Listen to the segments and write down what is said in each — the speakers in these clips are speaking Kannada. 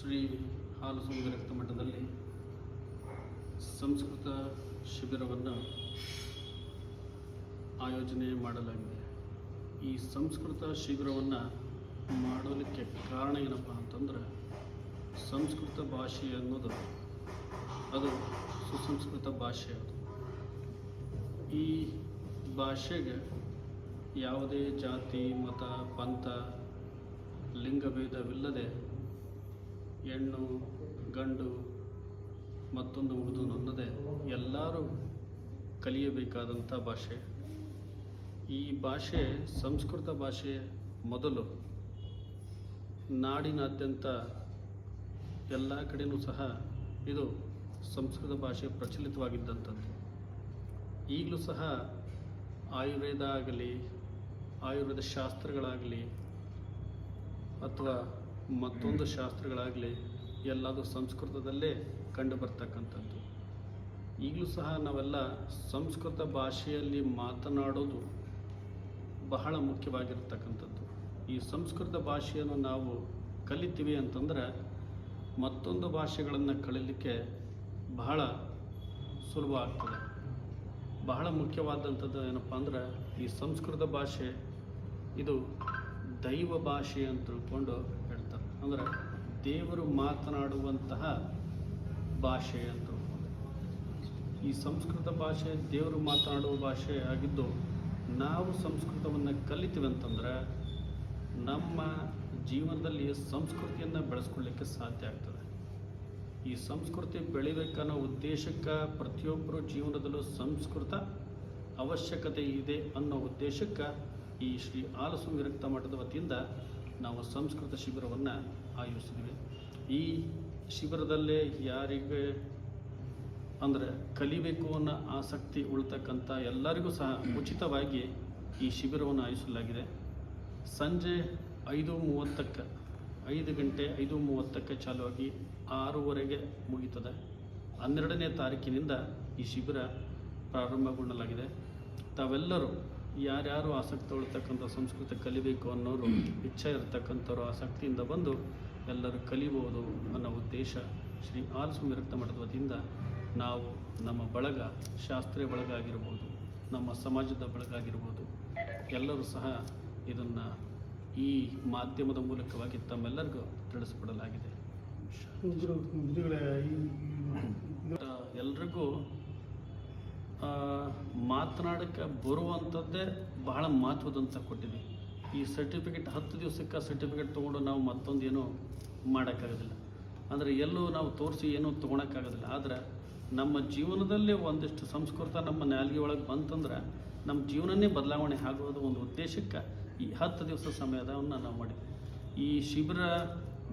ಶ್ರೀ ರಕ್ತ ಮಠದಲ್ಲಿ ಸಂಸ್ಕೃತ ಶಿಬಿರವನ್ನು ಆಯೋಜನೆ ಮಾಡಲಾಗಿದೆ. ಈ ಸಂಸ್ಕೃತ ಶಿಬಿರವನ್ನು ಮಾಡಲಿಕ್ಕೆ ಕಾರಣ ಏನಪ್ಪ ಅಂತಂದ್ರೆ ಸಂಸ್ಕೃತ ಭಾಷೆ ಅನ್ನೋದು ಅದು ಸುಸಂಸ್ಕೃತ ಭಾಷೆ ಅದು. ಈ ಭಾಷೆಗೆ ಯಾವುದೇ ಜಾತಿ, ಮತ, ಪಂಥ, ಲಿಂಗಭೇದವಿಲ್ಲದೆ ಹೆಣ್ಣು, ಗಂಡು ಮತ್ತೊಂದು ಉರ್ದು ಅನ್ನದೇ ಎಲ್ಲರೂ ಕಲಿಯಬೇಕಾದಂಥ ಭಾಷೆ. ಈ ಭಾಷೆ ಸಂಸ್ಕೃತ ಭಾಷೆ ಮೊದಲು. ನಾಡಿನಾದ್ಯಂತ ಎಲ್ಲ ಕಡೆಯೂ ಸಹ ಇದು ಸಂಸ್ಕೃತ ಭಾಷೆ ಪ್ರಚಲಿತವಾಗಿದ್ದಂಥದ್ದು. ಈಗಲೂ ಸಹ ಆಯುರ್ವೇದ ಆಗಲಿ, ಆಯುರ್ವೇದ ಶಾಸ್ತ್ರಗಳಾಗಲಿ ಅಥವಾ ಮತ್ತೊಂದು ಶಾಸ್ತ್ರಗಳಾಗಲಿ ಎಲ್ಲದು ಸಂಸ್ಕೃತದಲ್ಲೇ ಕಂಡು ಬರ್ತಕ್ಕಂಥದ್ದು ಈಗಲೂ ಸಹ ನಾವೆಲ್ಲ ಸಂಸ್ಕೃತ ಭಾಷೆಯಲ್ಲಿ ಮಾತನಾಡೋದು ಬಹಳ ಮುಖ್ಯವಾಗಿರ್ತಕ್ಕಂಥದ್ದು. ಈ ಸಂಸ್ಕೃತ ಭಾಷೆಯನ್ನು ನಾವು ಕಲಿತೀವಿ ಅಂತಂದ್ರೆ ಮತ್ತೊಂದು ಭಾಷೆಗಳನ್ನು ಕಲೀಲಿಕ್ಕೆ ಬಹಳ ಸುಲಭ ಆಗ್ತದೆ. ಬಹಳ ಮುಖ್ಯವಾದಂಥದ್ದು ಏನಪ್ಪ ಅಂದ್ರೆ ಈ ಸಂಸ್ಕೃತ ಭಾಷೆ, ಇದು ದೈವ ಭಾಷೆ ಅಂತ ತಿಳ್ಕೊಂಡು ಅಂದ್ರೆ ದೇವರು ಮಾತನಾಡುವಂತಹ ಭಾಷೆ ಅಂತ ಈ ಸಂಸ್ಕೃತ ಭಾಷೆ ದೇವರು ಮಾತನಾಡುವ ಭಾಷೆ ಆಗಿದ್ದು ನಾವು ಸಂಸ್ಕೃತವನ್ನು ಕಲಿತೀವಿ ಅಂತಂದ್ರೆ ನಮ್ಮ ಜೀವನದಲ್ಲಿ ಸಂಸ್ಕೃತಿಯನ್ನು ಬೆಳೆಸ್ಕೊಳ್ಳಿಕ್ಕೆ ಸಾಧ್ಯ ಆಗ್ತದೆ. ಈ ಸಂಸ್ಕೃತಿ ಬೆಳಿಬೇಕನ್ನೋ ಉದ್ದೇಶಕ್ಕೆ ಪ್ರತಿಯೊಬ್ಬರ ಜೀವನದಲ್ಲೂ ಸಂಸ್ಕೃತ ಅವಶ್ಯಕತೆ ಇದೆ ಅನ್ನೋ ಉದ್ದೇಶಕ್ಕೆ ಈ ಶ್ರೀ ಆಲಸು ವಿರಕ್ತ ಮಠದ ವತಿಯಿಂದ ನಾವು ಸಂಸ್ಕೃತ ಶಿಬಿರವನ್ನು ಆಯೋಜಿಸಿದ್ವಿ. ಈ ಶಿಬಿರದಲ್ಲೇ ಯಾರಿಗೆ ಅಂದರೆ ಕಲಿಬೇಕು ಅನ್ನೋ ಆಸಕ್ತಿ ಉಳ್ತಕ್ಕಂಥ ಎಲ್ಲರಿಗೂ ಸಹ ಉಚಿತವಾಗಿ ಈ ಶಿಬಿರವನ್ನು ಆಯೋಜಿಸಲಾಗಿದೆ. ಸಂಜೆ ಐದು ಮೂವತ್ತಕ್ಕೆ, ಐದು ಗಂಟೆ ಐದು ಮೂವತ್ತಕ್ಕೆ ಚಾಲುವಾಗಿ ಆರೂವರೆಗೆ ಮುಗೀತದೆ. ಹನ್ನೆರಡನೇ ತಾರೀಕಿನಿಂದ ಈ ಶಿಬಿರ ಪ್ರಾರಂಭಗೊಳ್ಳಲಾಗಿದೆ. ತಾವೆಲ್ಲರೂ ಯಾರ್ಯಾರು ಆಸಕ್ತಿ ಉಳ್ತಕ್ಕಂಥ ಸಂಸ್ಕೃತ ಕಲಿಬೇಕು ಅನ್ನೋರು ಇಚ್ಛೆ ಇರತಕ್ಕಂಥವ್ರು ಆಸಕ್ತಿಯಿಂದ ಬಂದು ಎಲ್ಲರೂ ಕಲಿಬೋದು ಅನ್ನೋ ಉದ್ದೇಶ ಶ್ರೀ ಆಲಸ್ವಾಮಿ ವಿರಕ್ತ ಮಠದ ವತಿಯಿಂದ ನಾವು ನಮ್ಮ ಬಳಗ ಶಾಸ್ತ್ರೀಯ ಬಳಗ ಆಗಿರ್ಬೋದು ನಮ್ಮ ಸಮಾಜದ ಬಳಗ ಆಗಿರ್ಬೋದು ಎಲ್ಲರೂ ಸಹ ಇದನ್ನು ಈ ಮಾಧ್ಯಮದ ಮೂಲಕವಾಗಿ ತಮ್ಮೆಲ್ಲರಿಗೂ ತಿಳಿಸ್ಕೊಡಲಾಗಿದೆ. ಗುರು ಗುರುಗಳೇ ಈ ಆ, ಎಲ್ರಿಗೂ ಆ, ಮಾತನಾಡಕ್ಕೆ ಬರುವಂಥದ್ದೇ ಬಹಳ ಮಹತ್ವದಂತ ಕೊಟ್ಟಿದ್ದೀವಿ ಈ ಸರ್ಟಿಫಿಕೇಟ್ ಹತ್ತು ದಿವಸಕ್ಕೆ ಸರ್ಟಿಫಿಕೇಟ್ ತೊಗೊಂಡು ನಾವು ಮತ್ತೊಂದು ಏನೂ ಮಾಡೋಕ್ಕಾಗೋದಿಲ್ಲ. ಅಂದರೆ ಎಲ್ಲೂ ನಾವು ತೋರಿಸಿ ಏನೂ ತೊಗೊಳಕ್ಕಾಗೋದಿಲ್ಲ. ಆದರೆ ನಮ್ಮ ಜೀವನದಲ್ಲೇ ಒಂದಿಷ್ಟು ಸಂಸ್ಕೃತ ನಮ್ಮ ನಾಲ್ಗೆ ಒಳಗೆ ಬಂತಂದ್ರೆ ನಮ್ಮ ಜೀವನನೇ ಬದಲಾವಣೆ ಆಗೋದು ಒಂದು ಉದ್ದೇಶಕ್ಕೆ ಈ ಹತ್ತು ದಿವಸ ಸಮಯದವನ್ನು ನಾವು ಮಾಡಿದ್ವಿ. ಈ ಶಿಬಿರ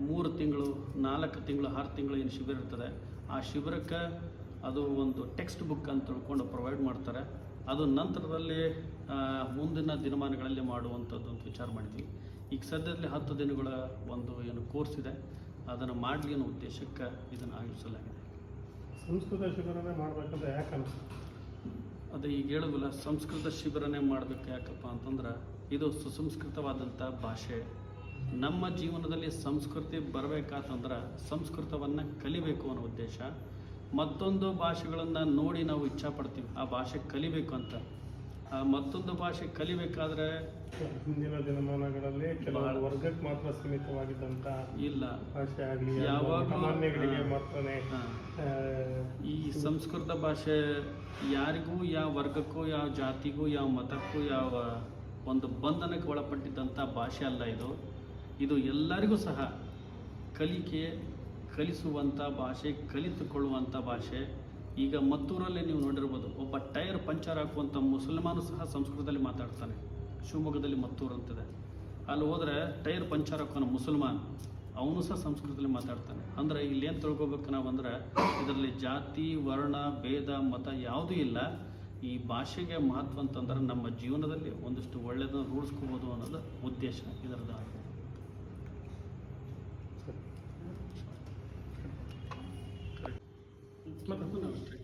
ಮೂರು ತಿಂಗಳು, ನಾಲ್ಕು ತಿಂಗಳು, ಆರು ತಿಂಗಳು ಏನು ಶಿಬಿರ ಇರ್ತದೆ, ಆ ಶಿಬಿರಕ್ಕೆ ಅದು ಒಂದು ಟೆಕ್ಸ್ಟ್ ಬುಕ್ ಅಂತ ತಿಳ್ಕೊಂಡು ಪ್ರೊವೈಡ್ ಮಾಡ್ತಾರೆ. ಅದು ನಂತರದಲ್ಲಿ ಮುಂದಿನ ದಿನಮಾನಗಳಲ್ಲಿ ಮಾಡುವಂಥದ್ದು ಅಂತ ವಿಚಾರ ಮಾಡಿದ್ವಿ. ಈಗ ಸದ್ಯದಲ್ಲಿ ಹತ್ತು ದಿನಗಳ ಒಂದು ಏನು ಕೋರ್ಸ್ ಇದೆ. ಅದನ್ನು ಮಾಡಲಿ ಅನ್ನೋ ಉದ್ದೇಶಕ್ಕೆ ಇದನ್ನು ಆಯೋಜಿಸಲಾಗಿದೆ. ಸಂಸ್ಕೃತ ಶಿಬಿರನೇ ಮಾಡಬೇಕಂದ್ರೆ ಯಾಕೆ ಅದು ಈಗ ಹೇಳೋದಿಲ್ಲ ಸಂಸ್ಕೃತ ಶಿಬಿರನೇ ಮಾಡಬೇಕು ಯಾಕಪ್ಪ ಅಂತಂದ್ರೆ ಇದು ಸುಸಂಸ್ಕೃತವಾದಂಥ ಭಾಷೆ. ನಮ್ಮ ಜೀವನದಲ್ಲಿ ಸಂಸ್ಕೃತಿ ಬರಬೇಕಾತಂದ್ರೆ ಸಂಸ್ಕೃತವನ್ನು ಕಲಿಬೇಕು ಅನ್ನೋ ಉದ್ದೇಶ. ಮತ್ತೊಂದು ಭಾಷೆಗಳನ್ನು ನೋಡಿ ನಾವು ಇಚ್ಛಾ ಪಡ್ತೀವಿ ಆ ಭಾಷೆ ಕಲಿಬೇಕು ಅಂತ. ಆ ಮತ್ತೊಂದು ಭಾಷೆ ಕಲಿಬೇಕಾದ್ರೆ ಹಿಂದಿನ ದಿನಮಾನಗಳಲ್ಲಿ ಕೆಲವು ವರ್ಗಕ್ಕೆ ಮಾತ್ರ ಸೀಮಿತವಾಗಿದ್ದಂಥ ಇಲ್ಲ. ಭಾಷೆ ಆಗಲಿ ಯಾವಾಗ್ಲೂ-. ಮಾತ್ರನೇ ಈ ಸಂಸ್ಕೃತ ಭಾಷೆ ಯಾರಿಗೂ ಯಾವ ವರ್ಗಕ್ಕೂ ಯಾವ ಜಾತಿಗೂ ಯಾವ ಮತಕ್ಕೂ ಯಾವ ಒಂದು ಬಂಧನಕ್ಕೆ ಒಳಪಟ್ಟಿದ್ದಂಥ ಭಾಷೆ ಅಲ್ಲ ಇದು. ಇದು ಎಲ್ಲರಿಗೂ ಸಹ ಕಲಿಕೆ ಕಲಿಸುವಂಥ ಭಾಷೆ ಕಲಿತುಕೊಳ್ಳುವಂಥ ಭಾಷೆ. ಈಗ ಮತ್ತೂರಲ್ಲಿ ನೀವು ನೋಡಿರ್ಬೋದು, ಒಬ್ಬ ಟೈರ್ ಪಂಚರ್ ಹಾಕುವಂಥ ಮುಸಲ್ಮಾನು ಸಹ ಸಂಸ್ಕೃತದಲ್ಲಿ ಮಾತಾಡ್ತಾನೆ. ಶಿವಮೊಗ್ಗದಲ್ಲಿ ಮತ್ತೂರು ಅಂತಿದೆ. ಅಲ್ಲಿ ಹೋದರೆ ಟೈರ್ ಪಂಚರ್ ಹಾಕೋನು ಮುಸಲ್ಮಾನ್, ಅವನು ಸಹ ಸಂಸ್ಕೃತದಲ್ಲಿ ಮಾತಾಡ್ತಾನೆ. ಅಂದರೆ ಇಲ್ಲೇನು ತಿಳ್ಕೊಬೇಕು ನಾವು ಅಂದ್ರೆ, ಇದರಲ್ಲಿ ಜಾತಿ, ವರ್ಣ, ಭೇದ, ಮತ ಯಾವುದೂ ಇಲ್ಲ. ಈ ಭಾಷೆಗೆ ಮಹತ್ವ ಅಂತಂದ್ರೆ ನಮ್ಮ ಜೀವನದಲ್ಲಿ ಒಂದಿಷ್ಟು ಒಳ್ಳೆಯದನ್ನು ರೂಢಿಸ್ಕೋಬೋದು ಅನ್ನೋದು ಉದ್ದೇಶ ಇದರದ್ದು ಆಗಿದೆ ಮತ್ತೆ